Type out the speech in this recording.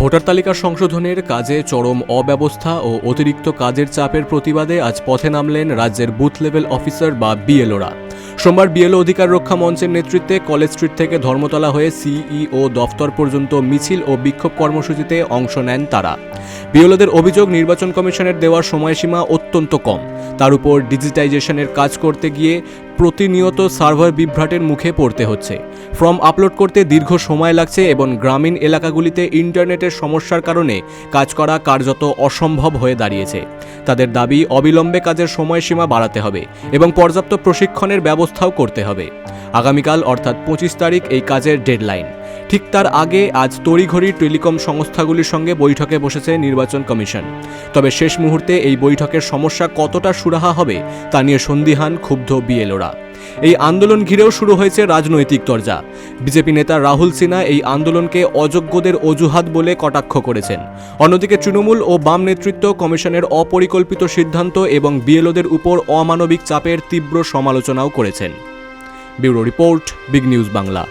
Voter তালিকা সংশোধনের কাজে চরম অব্যবস্থা ও অতিরিক্ত কাজের চাপের প্রতিবাদে আজ পথে নামলেন রাজ্যের বুথ লেভেল অফিসার বা বিএলওরা। সোমবার বিএলও অধিকার রক্ষা মঞ্চের নেতৃত্বে কলেজ স্ট্রিট থেকে ধর্মতলা হয়ে সিইও দফতর পর্যন্ত মিছিল ও বিক্ষোভ কর্মসূচিতে অংশ নেন তারা। বিএলওদের অভিযোগ নির্বাচন কমিশনের দেওয়ার সময়সীমা অত্যন্ত কম। তার উপর ডিজিটাইজেশনের কাজ করতে গিয়ে প্রতিনিয়ত সার্ভার বিভ্রাটের মুখে পড়তে হচ্ছে। ফর্ম আপলোড করতে দীর্ঘ সময় লাগছে এবং গ্রামীণ এলাকাগুলিতে ইন্টারনেটের সমস্যার কারণে কাজ করা কার্যত অসম্ভব হয়ে দাঁড়িয়েছে। তাদের দাবি, অবিলম্বে কাজের সময়সীমা বাড়াতে হবে এবং পর্যাপ্ত প্রশিক্ষণের ব্যবস্থাও করতে হবে। আগামীকাল, অর্থাৎ পঁচিশ তারিখ, এই কাজের ডেডলাইন। ঠিক তার আগে আজ তড়িঘড়ি টেলিকম সংস্থাগুলির সঙ্গে বৈঠকে বসেছে নির্বাচন কমিশন। তবে শেষ মুহূর্তে এই বৈঠকের সমস্যা কতটা সুরাহা হবে তা নিয়ে সন্দিহান ক্ষুব্ধ বিএলওরা। এই আন্দোলন ঘিরেও শুরু হয়েছে রাজনৈতিক তরজা। বিজেপি নেতা রাহুল সিনহা এই আন্দোলনকে অযোগ্যদের অজুহাত বলে কটাক্ষ করেছেন। অন্যদিকে তৃণমূল ও বাম নেতৃত্ব কমিশনের অপরিকল্পিত সিদ্ধান্ত এবং বিএলওদের উপর অমানবিক চাপের তীব্র সমালোচনাও করেছেন। Bureau report, big news Bangla.